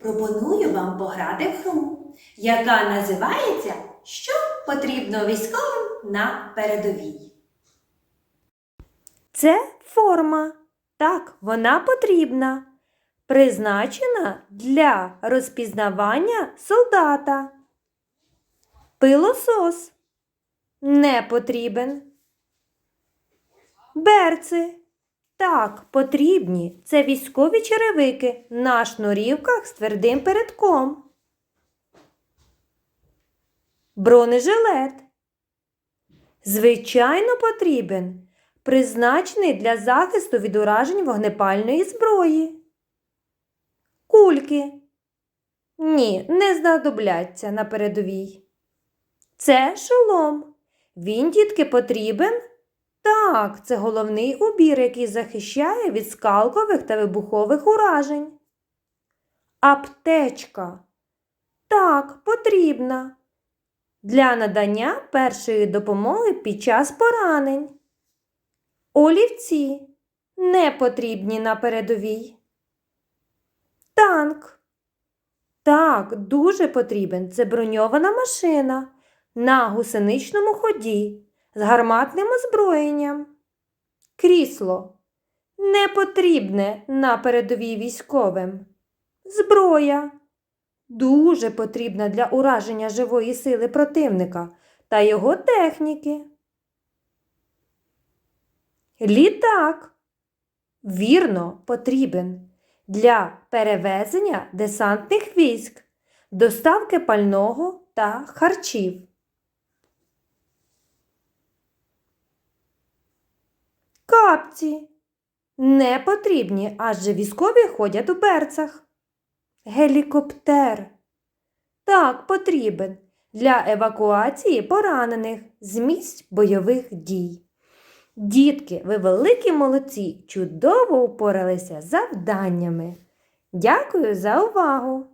пропоную вам пограти в гру, яка називається Що потрібно військовим на передовій. Це форма. Так, вона потрібна. Призначена для розпізнавання солдата. Пилосос не потрібен. Берци. Так, потрібні. Це військові черевики на шнурівках з твердим передком. Бронежилет. Звичайно, потрібен. Призначений для захисту від уражень вогнепальної зброї. Кульки. Ні, не знадобляться на передовій. Це шолом. Він, дітки, потрібен? Так, це головний убір, який захищає від скалкових та вибухових уражень. Аптечка. Так, потрібна. Для надання першої допомоги під час поранень. Олівці не потрібні на передовій. Танк. Так, дуже потрібен. Це броньована машина на гусеничному ході з гарматним озброєнням. Крісло не потрібне на передовій військовим. Зброя дуже потрібна для ураження живої сили противника та його техніки. Літак. Вірно, потрібен для перевезення десантних військ, доставки пального та харчів. Капці не потрібні, адже військові ходять у берцах. Гелікоптер. Так, потрібен для евакуації поранених з місць бойових дій. Дітки, ви великі молодці, чудово упоралися завданнями. Дякую за увагу!